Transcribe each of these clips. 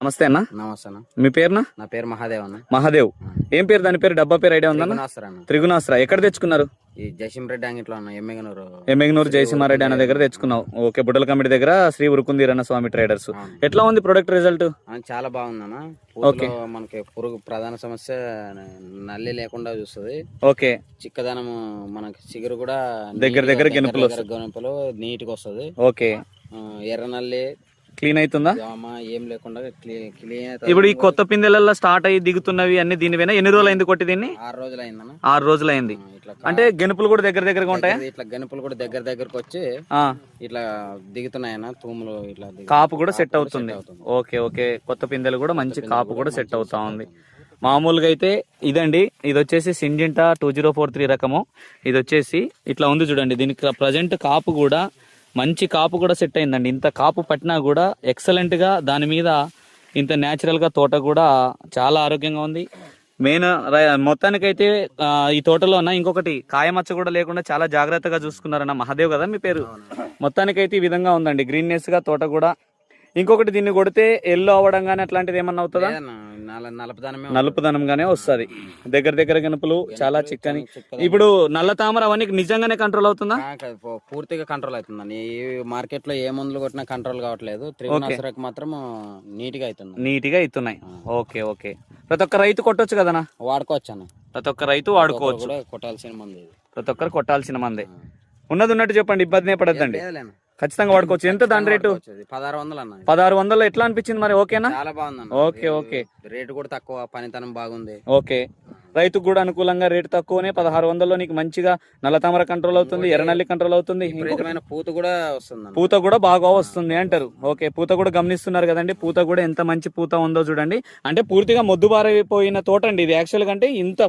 నమస్తే అన్న. నమస్తే అన్న. మీ పేరునా? నా పేరు మహాదేవ్ అన్న. మహాదేవ్. ఏం పేరు? దాని పేరు? డబ్బా పేరు ఐడియా ఉందన్న అన్న? త్రిగుణాస్త్ర ఎక్కడ తెచ్చుకున్నారు? ఈ జయసింహరెడ్డి అంగిట్లో అన్న ఎమ్మెగనూరు ఎమ్మెగ్నూరు జయసింహారెడ్డి అన్న దగ్గర తెచ్చుకున్నావు. ఓకే బుడ్డల కమిటీ దగ్గర శ్రీ ఉరుకుందీరన్న స్వామి ట్రేడర్స్. ఎట్లా ఉంది ప్రొడక్ట్ రిజల్ట్ అన్న, చాలా బాగుందన్న పూతలో మనకి పురుగు ప్రధాన సమస్య నల్లి లేకుండా చూస్తుంది. ఓకే. చిక్కదనము మనకి చిగురు కూడా దగ్గర నీట్గా దగ్గర గెనుపులు గెనుపులు నీట్గా వస్తుంది. ఓకే. ఎర్ర నల్లి క్లీన్ అవుతుందా ఏం లేకుండా ఇప్పుడు ఈ కొత్త పిందెలలో స్టార్ట్ అయ్యి దిగుతున్నవి అన్ని దీనివేనా ఎన్ని రోజులు అయింది కొట్టి దీన్ని? ఆరు రోజులు అయిందన్న ఆరు రోజులు అయింది. అంటే గెనుపులు కూడా దగ్గర దగ్గరగా ఉంటాయా? ఇట్లా గెనుపులు కూడా దగ్గర దగ్గరకు వచ్చి ఇట్లా దిగుతున్నాయన్న తూములు ఇట్లా కాపు కూడా సెట్ అవుతుంది. అవుతుంది. Okay okay. కొత్త పిందెలు కూడా మంచి కాపు కూడా సెట్ అవుతా ఉంది. మామూలుగా అయితే ఇదండి. ఇది వచ్చేసి Syngenta two zero four three రకము. ఇది వచ్చేసి ఇట్లా ఉంది చూడండి. దీనికి ప్రజెంట్ కాపు కూడా మంచి కాపు కూడా సెట్ అయిందండి. ఇంత కాపు పట్టినా కూడా ఎక్సలెంట్గా గా దాని మీద ఇంత న్యాచురల్గా గా తోట కూడా చాలా ఆరోగ్యంగా ఉంది. మెయిన్ మొత్తానికైతే ఈ తోటలో ఉన్న ఇంకొకటి కాయమచ్చ కూడా లేకుండా చాలా జాగ్రత్తగా చూసుకున్నారన్న మహాదేవ్ కదా మీ పేరు? మొత్తానికైతే ఈ విధంగా ఉందండి. గ్రీన్నెస్గా తోట కూడా. ఇంకొకటి దీన్ని కొడితే ఎల్లో అవ్వడం కానీ అట్లాంటిది ఏమన్నా అవుతుందా? నలుపుదనంగానే వస్తుంది. దగ్గర దగ్గర గనుపులు చాలా చిక్కని. ఇప్పుడు నల్ల తామర అవన్నీ నిజంగానే కంట్రోల్ అవుతుందా? పూర్తిగా కంట్రోల్ అవుతుందండి ఈ మార్కెట్లో ఏ మందులు కొట్టినా కంట్రోల్ కావట్లేదు. త్రిగుణాసురకు మాత్రం నీట్గా అవుతుంది నీట్గా అవుతున్నాయి. Okay okay. ప్రతి ఒక్క రైతు కొట్టొచ్చు కదనా వాడుకోవచ్చు అన్న ప్రతి ఒక్క రైతు వాడుకోవచ్చు. కూడా కొట్టాల్సిన మంది ప్రతి ఒక్కరు కొట్టాల్సిన మందే. ఉన్నది ఉన్నట్టు చెప్పండి ఇబ్బంది పడద్దండి. ఖచ్చితంగా వాడుకోవచ్చు. ఎంత దాని రేటు. పదహారు వందలు అన్న. పదహారు వందలు ఎట్లా అనిపించింది మరి? ఓకేనా? చాలా బాగుందన్న. Okay okay. రేటు కూడా తక్కువ పనితనం బాగుంది. ఓకే. రైతుకు కూడా అనుకూలంగా రేటు తక్కువనే పదహారు వందల్లో నీకు మంచిగా నల్ల తామర కంట్రోల్ అవుతుంది ఎర్రనల్లి కంట్రోల్ అవుతుంది. పూత కూడా వస్తుంది పూత కూడా బాగా వస్తుంది అంటారు. ఓకే పూత కూడా గమనిస్తున్నారు కదండి. పూత కూడా ఎంత మంచి పూత ఉందో చూడండి. అంటే పూర్తిగా మొద్దుబారైపోయిన తోట అండి ఇది. యాక్చువల్గా అంటే ఇంత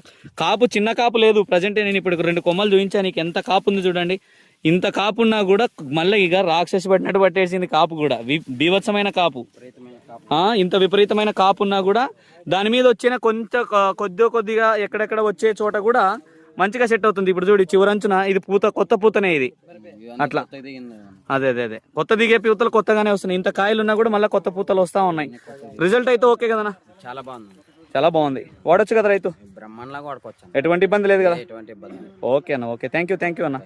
కాపు చిన్న కాపు లేదు. ప్రజెంట్ నేను ఇప్పుడు రెండు కొమ్మలు చూపించాను నీకు ఎంత కాపు ఉంది చూడండి. ఇంత కాపు ఉన్నా కూడా మళ్ళీ ఇక రాక్షసి పట్టినట్టు పట్టేసింది కాపు కూడా. బీభత్సమైన కాపు. ఇంత విపరీతమైన కాపు ఉన్నా కూడా దాని మీద వచ్చిన కొంత కొద్ది కొద్దిగా ఎక్కడెక్కడ వచ్చే చోట కూడా మంచిగా సెట్ అవుతుంది. ఇప్పుడు చూడు చివరంచున ఇది పూత కొత్త పూతనే ఇది. అట్లా. అదే అదే అదే. కొత్త దిగే పూతలు కొత్తగానే వస్తున్నాయి. ఇంత కాయలు ఉన్నా కూడా మళ్ళీ కొత్త పూతలు వస్తా ఉన్నాయి. రిజల్ట్ అయితే ఓకే కదనా చాలా బాగుంది. చాలా బాగుంది. వాడొచ్చు కదా రైతు? బ్రహ్మాండంగా వాడుకోవచ్చు. ఎటువంటి ఇబ్బంది లేదు కదా? ఎటువంటి ఇబ్బంది. ఓకే అన్న okay. Thank you thank you అన్న.